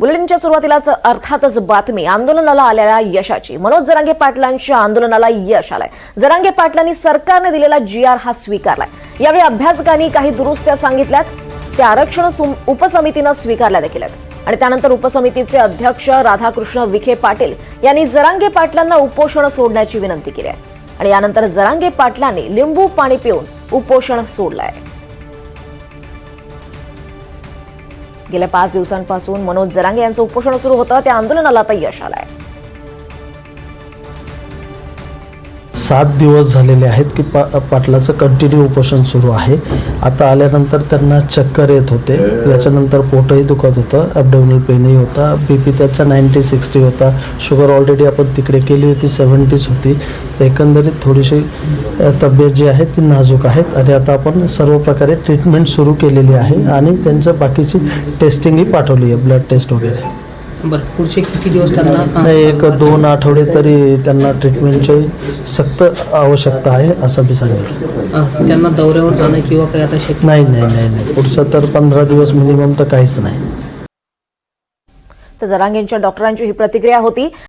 बुलेटिनच्या सुरुवातीलाच अर्थातच बातमी आंदोलनाला आलेल्या यशाची. मनोज जरांगे पाटलांच्या आंदोलनाला यश आलंय. जरांगे पाटलांनी सरकारने दिलेला जी आर हा स्वीकारलाय. यावेळी अभ्यासकांनी काही दुरुस्त्या सांगितल्यात. त्या आरक्षण उपसमितीनं स्वीकारल्या देखील आहेत. आणि त्यानंतर उपसमितीचे अध्यक्ष राधाकृष्ण विखे पाटील यांनी जरांगे पाटलांना उपोषण सोडण्याची विनंती केली आहे. आणि यानंतर जरांगे पाटलांनी लिंबू पाणी पिऊन उपोषण सोडलंय. गेल्या पाच दिवसांपासून मनोज जरांगे यांचं उपोषण सुरू होतं. त्या आंदोलनाला आता यश आलंय. सात दिवस झालेले आहेत की पा पाटलाचं कंटिन्यू उपोषण सुरू आहे. आता आल्यानंतर त्यांना चक्कर येत होते. याच्यानंतर पोटही दुखत होतं. ॲबडोमिनल पेनही होता. बी पी त्याचा नाईन्टी सिक्स्टी होता. शुगर ऑलरेडी आपण तिकडे केली होती सेवन्टीज होती. एकंदरीत थोडीशी तब्येत जी आहे ती नाजूक आहेत आणि आता आपण सर्व प्रकारे ट्रीटमेंट सुरू केलेली आहे आणि त्यांच्या बाकीची टेस्टिंगही पाठवली आहे ब्लड टेस्ट वगैरे. बरं पुढचे किती दिवस त्यांना नाही एक दोन आठवडे तरी त्यांना ट्रीटमेंटची सक्त आवश्यकता आहे असं मी सांगेल अ, त्यांना दौऱ्यावर जाणं किंवा काही आता शक्य नाही नाही नाही नाही. पुढचं तर पंधरा दिवस मिनिमम तर काहीच नाही. तर जरांगेंच्या डॉक्टरांची ही प्रतिक्रिया होती.